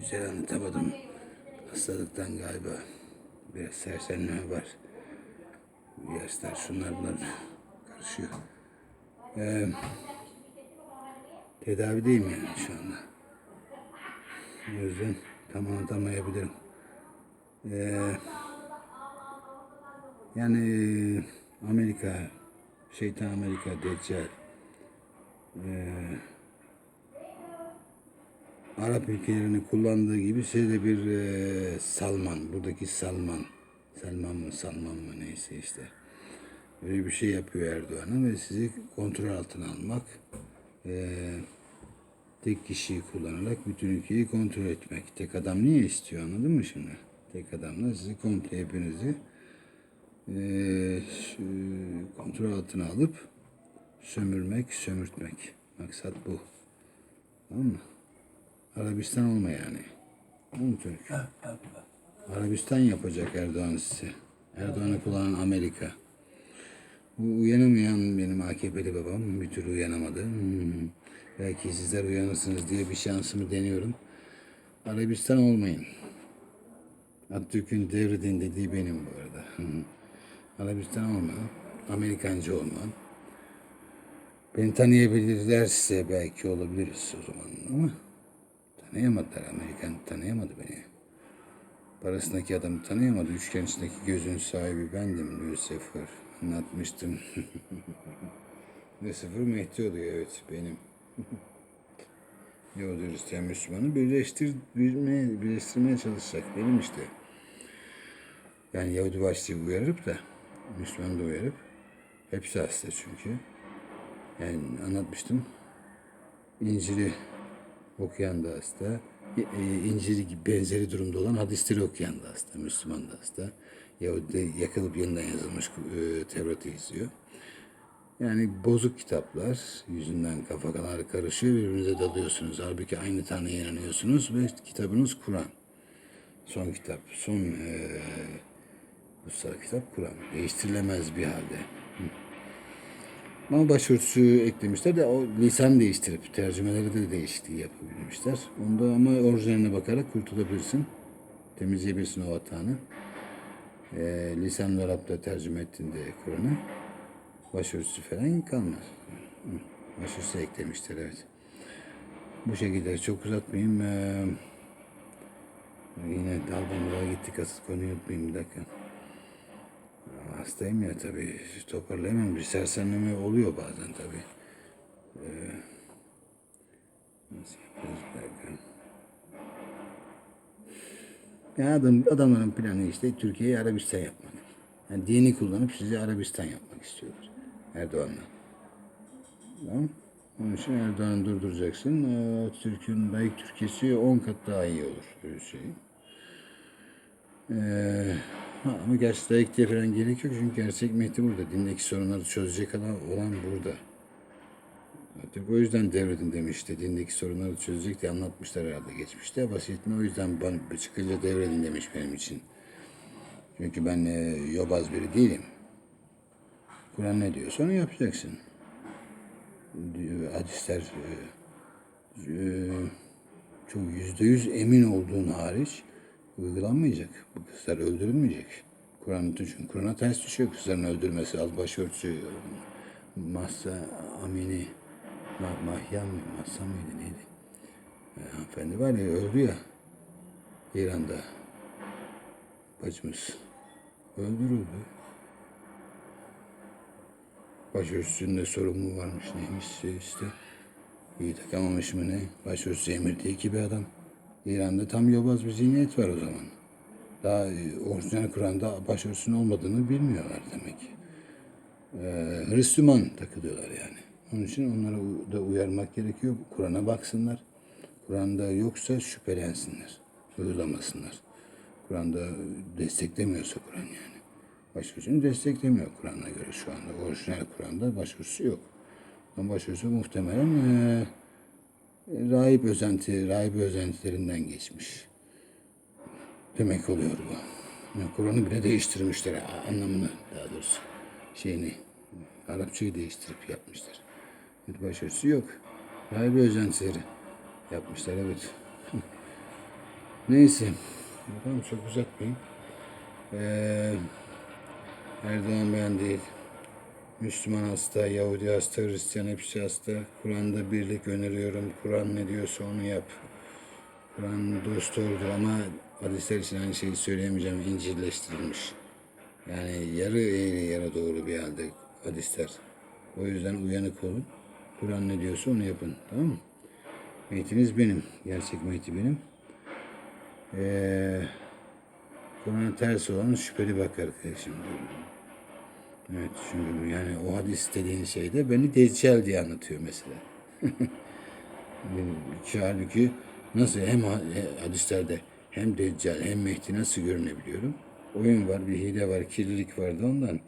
Güzel anlatamadım. Hastalıktan galiba biraz sersemleme var. Yaşlar şunlar bunlar karışıyor. Ee, tedavideyim yani şu anda. O yüzden tam anlatamayabilirim. Ee, yani Amerika, şeytan Amerika, Deccal, ee, Arap ülkelerinin kullandığı gibi şeyde bir e, Salman, buradaki Salman, Selman mı Salman mı neyse işte. Böyle bir şey yapıyor Erdoğan'a ve sizi kontrol altına almak, e, tek kişiyi kullanarak bütün ülkeyi kontrol etmek. Tek adam niye istiyor anladın mı şimdi? Tek adamla sizi komple hepinizi e, kontrol altına alıp sömürmek, sömürtmek. Maksat bu. Tamam mı? Arabistan olma yani. Tamam mı Türk? Arabistan yapacak Erdoğan size. Erdoğan'ı kullanan Amerika. Bu uyanamayan benim AKP'li babam bir türlü uyanamadı. Hmm. Belki sizler uyanırsınız diye bir şansımı deniyorum. Arabistan olmayın. Atatürk'ün devredin dediği benim bu arada. Hı. Arabistan olma. Amerikancı olma. Beni tanıyabilirlerse belki olabiliriz o zaman ama tanıyamadılar. Amerikan tanıyamadı beni. Parasındaki adamı tanıyamadı. Üçgen içindeki gözün sahibi bendim Lucifer. Anlatmıştım. Lucifer Mehdi oluyor evet benim. Yahudi Hristiyan Müslümanı birleştirmeye, birleştirmeye çalışacak benim işte. Yani Yahudi başlığı uyarıp da Müslüman da uyarıp hepsi hasta çünkü. Yani anlatmıştım. İncil'i okuyan da hasta. e, e, İncil'i gibi benzeri durumda olan hadisleri okuyan da hasta. Müslüman da hasta. Yahudi yakılıp yeniden yazılmış e, Tevrat'ı izliyor. Yani bozuk kitaplar yüzünden kafalar karışıyor birbirinize dalıyorsunuz. Halbuki aynı Tanrı'ya inanıyorsunuz ve kitabınız Kur'an. Son kitap, son e, kitap Kur'an. Değiştirilemez bir halde. Ama başörtüsü eklemişler de o lisan değiştirip tercümeleri de değişikliği yapabilmişler. Onda ama orijinaline bakarak kurtulabilirsin. Temizleyebilirsin o hatanı. Ee, lisan Arap'ta tercüme ettiğinde Kur'an'ı başörtüsü falan kalmaz. Başörtüsü eklemişler evet. Bu şekilde çok uzatmayayım. Ee, yine dalgamlığa gittik. Asıl konuyu unutmayayım bir dakika. Hastayım ya tabii. Toparlayamam. Bir sersemleme oluyor bazen tabii. Ee, nasıl yapacağız bir dakika. Ya adam, adamların planı işte Türkiye'yi Arabistan yapmak. Yani dini kullanıp sizi Arabistan yapmak istiyorlar. Erdoğan'la. Tamam. Onun için Erdoğan'ı durduracaksın. Ee, Türk'ün belki Türkiye'si 10 kat daha iyi olur. Öyle söyleyeyim. Ee, ama gerçi layık diye falan gerek yok çünkü gerçek Mehdi burada. Dindeki sorunları çözecek olan, olan burada. Artık o yüzden devredin demişti. Dindeki sorunları çözecek diye anlatmışlar herhalde geçmişte. Basitini o yüzden ben çıkınca devredin demiş benim için. Çünkü ben e, yobaz biri değilim. Kur'an ne diyorsa onu yapacaksın. Hadisler e, e, çok yüzde yüz emin olduğun hariç uygulanmayacak. Bu kızlar öldürülmeyecek. Kur'an çünkü Kur'an'a ters düşüyor kızların öldürmesi. Al başörtüsü, Mahsa Amini, Ma- Mahya mı, Mahsa mıydı neydi? E, hanımefendi var ya öldü ya İran'da. Bacımız öldürüldü. Başörtüsünde sorumlu varmış neymiş işte. İyi takamamış mı ne? Başörtüsü emir değil ki bir adam. İran'da tam yobaz bir zihniyet var o zaman. Daha e, orijinal Kur'an'da başörtüsünün olmadığını bilmiyorlar demek. Ee, Hristiyan takılıyorlar yani. Onun için onlara da uyarmak gerekiyor. Kur'an'a baksınlar. Kur'an'da yoksa şüphelensinler. Uygulamasınlar. Kur'an'da desteklemiyorsa Kur'an yani. Başörtüsünü desteklemiyor Kur'an'a göre şu anda. Orijinal Kur'an'da başörtüsü yok. Ama başörtüsü muhtemelen eee rahip özenti, rahip özentilerinden geçmiş. Demek oluyor bu. Kur'an'ı bile değiştirmişler anlamını daha doğrusu. Şeyini, Arapçayı değiştirip yapmışlar. Bir başörtüsü yok. Rahip özentileri yapmışlar evet. Neyse. Bakalım çok uzatmayayım. Ee, Erdoğan ben değil. Müslüman hasta, Yahudi hasta, Hristiyan hepsi hasta. Kur'an'da birlik öneriyorum. Kur'an ne diyorsa onu yap. Kur'an dost doğrudur ama hadisler için aynı şeyi söyleyemeyeceğim. İncilleştirilmiş. Yani yarı eğri yarı doğru bir halde hadisler. O yüzden uyanık olun. Kur'an ne diyorsa onu yapın. Tamam mı? Meytiniz benim. Gerçek meyti benim. Ee, Kur'an'a ters olan şüpheli bak arkadaşım. Evet çünkü yani o hadis dediğin şeyde beni Deccal diye anlatıyor mesela. Ki halbuki nasıl hem ha- he- hadislerde hem Deccal hem Mehdi nasıl görünebiliyorum? Oyun var, bir hile var, kirlilik vardı ondan.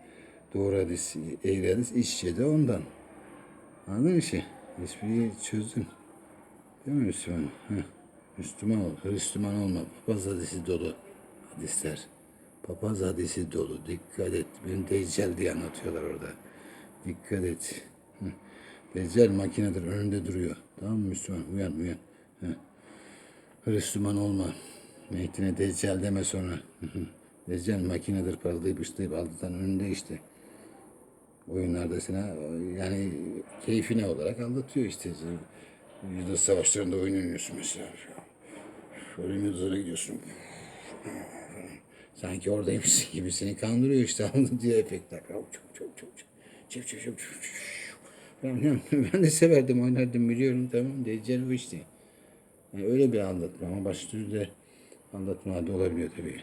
Doğru hadis, eğri hadis, işçi de ondan. Anladın mı işi? Espriyi çözdün. Değil mi Müslüman? Heh. Müslüman ol, Hristiyan olma. Papaz hadisi dolu hadisler. Papaz hadisi dolu. Dikkat et. Beni Deccal diye anlatıyorlar orada. Dikkat et. Hı. Deccal makinedir. Önünde duruyor. Tamam mı Müslüman? Uyan uyan. Hristiyan olma. Mehdi'ne Deccal deme sonra. Deccal makinedir. Parlayıp ışlayıp aldatan önünde işte. Oyunlarda sana yani keyfine olarak aldatıyor işte. Yüzde savaşlarında oyun oynuyorsun mesela. Ölüm yıldızına gidiyorsun. Sanki oradaymış gibi seni kandırıyor işte anladın diye efektler. Çok çok çok çok. Çıp çıp çıp çıp. Ben de severdim oynardım biliyorum tamam Deccal o işte. Yani öyle bir anlatma ama başka türlü de anlatma da olabiliyor tabii.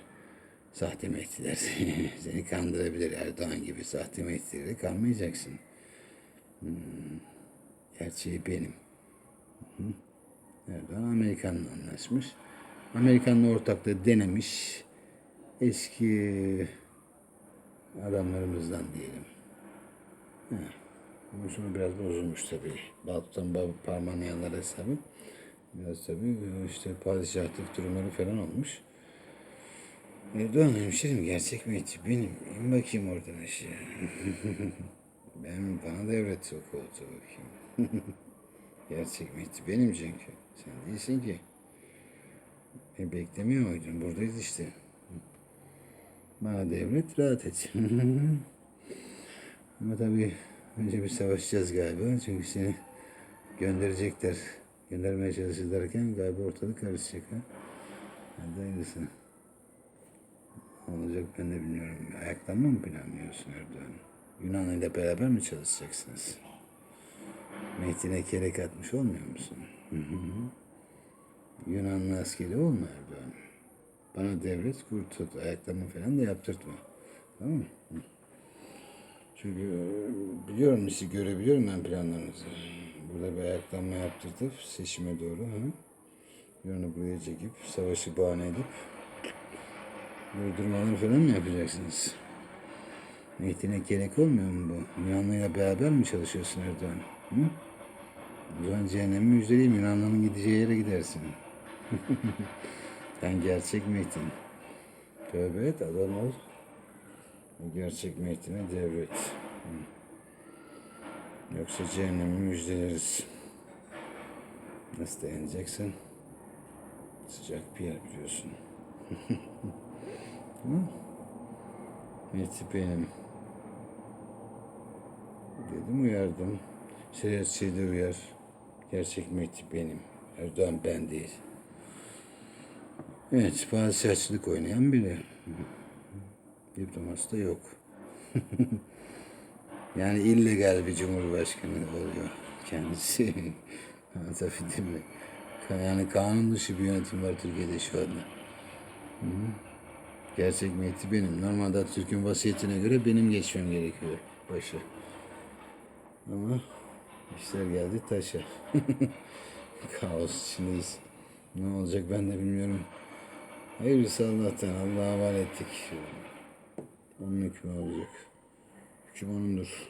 Sahte mehdiler seni kandırabilir Erdoğan gibi sahte mehdileri kanmayacaksın. Hmm. Gerçeği benim. Erdoğan Amerikan'la anlaşmış. Amerikan'la ortaklığı denemiş. Eski adamlarımızdan diyelim. Ha. Ondan sonra biraz bozulmuş tabii. Baltutan bab parmağını yanlar hesabı. Biraz tabii işte padişahlık durumları falan olmuş. Erdoğan hemşerim gerçek miydi? Benim. İn bakayım oradan aşağı. ben bana devret o koltuğu bakayım. Gerçek miydi? Benim çünkü. Sen değilsin ki. E, beklemiyor muydun? Buradayız işte. Bana devret, rahat et. Ama tabii önce bir savaşacağız galiba. Çünkü seni gönderecekler. Göndermeye çalışırlarken galiba ortalık karışacak. Ha? Hadi. Ne olacak ben de bilmiyorum. Ayaklanma mı planlıyorsun Erdoğan? Yunan ile beraber mi çalışacaksınız? Mehdi'ne kerek atmış olmuyor musun? Hı. Yunanlı askeri olma Erdoğan. Bana devret kurtult. Ayaklama falan da yaptırtma. Tamam mı? Çünkü e, biliyorum sizi görebiliyorum ben planlarınızı. Burada bir ayaklanma yaptırtıp seçime doğru. Hı? Yunan'ı buraya çekip savaşı bahane edip durdurmaları falan mı yapacaksınız? Mehdi'ne gerek olmuyor mu bu? Yunanlı'yla beraber mi çalışıyorsun Erdoğan? Hı? O zaman cehennemi müjdeleyeyim. Yunanlı'nın gideceği yere gidersin. Sen gerçek Mehdi'nin. Tövbe et adam ol. Gerçek Mehdi'ne devret. Yoksa cehennemi müjdeleriz. Nasıl dayanacaksan sıcak bir yer biliyorsun. Mehdi benim. Dedim uyardım. Şeriatçıyı da uyar. Gerçek Mehdi benim. Erdoğan ben değil. Evet, padişahçılık oynayan biri. Diploması da yok. yani illegal bir cumhurbaşkanı oluyor kendisi. Anlatabildim mi? Yani kanun dışı bir yönetim var Türkiye'de şu anda. Gerçek Mehdi benim. Normalde Türk'ün vasiyetine göre benim geçmem gerekiyor başı. Ama işler geldi taşa. Kaos içindeyiz. Ne olacak ben de bilmiyorum. Hayırlısı Allah'tan. Allah'a havale ettik. Onun hükmü olacak. Hüküm onundur.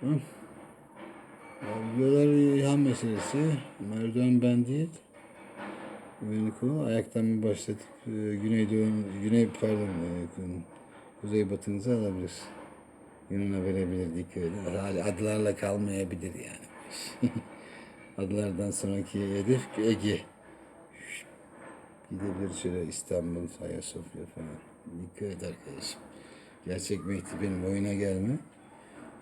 Tamam. Yollar ilham meselesi. Erdoğan ben değil. Uyanık ol. Ayaktan mı başladık? Ee, Güneydoğu, Güney pardon, e, Kuzey batınızı alabilir. Yunan'a verebilir dikkat edin. Adlarla kalmayabilir yani. Adlardan sonraki hedef Ege. Gidebilir şöyle İstanbul, Ayasofya falan. Dikkat et arkadaşım. Gerçek Mehdi benim oyuna gelme.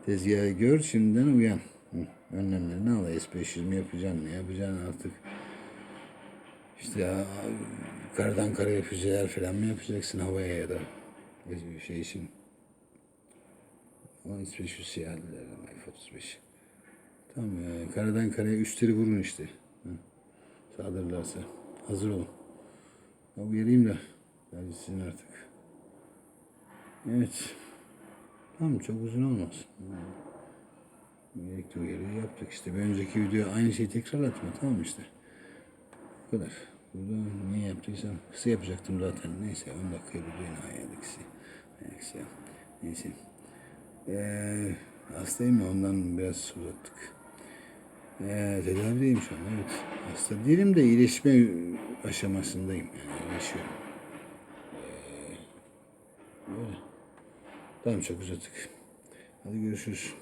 Tezgahı gör şimdiden uyan. Önlemlerini al. S500 mi yapacaksın ne yapacaksın artık. İşte ya, kardan karaya füzeler falan mı yapacaksın havaya ya da şey için. O S500 siyahlılar ama F-35. Tamam ya, karadan karaya üstleri vurun işte. Hı. Saldırırlarsa. Hazır olun. Uyarayım da. Hadi sizin artık. Evet. Tamam çok uzun olmaz. Gerekli uyarıyı yaptık işte. Bir önceki video aynı şeyi tekrarlatma tamam işte. Bu kadar. Burada niye yaptıysam kısa yapacaktım zaten. Neyse 10 dakika videoyu ayarladık kısa. Ayaksı ya. Neyse. Ee, hastayım ya ondan biraz uzattık. Ee, tedavideyim şu an evet. Hasta değilim de iyileşme aşamasındayım. Yani iyileşiyorum. Ee, böyle. Tamam çok uzattık. Hadi görüşürüz.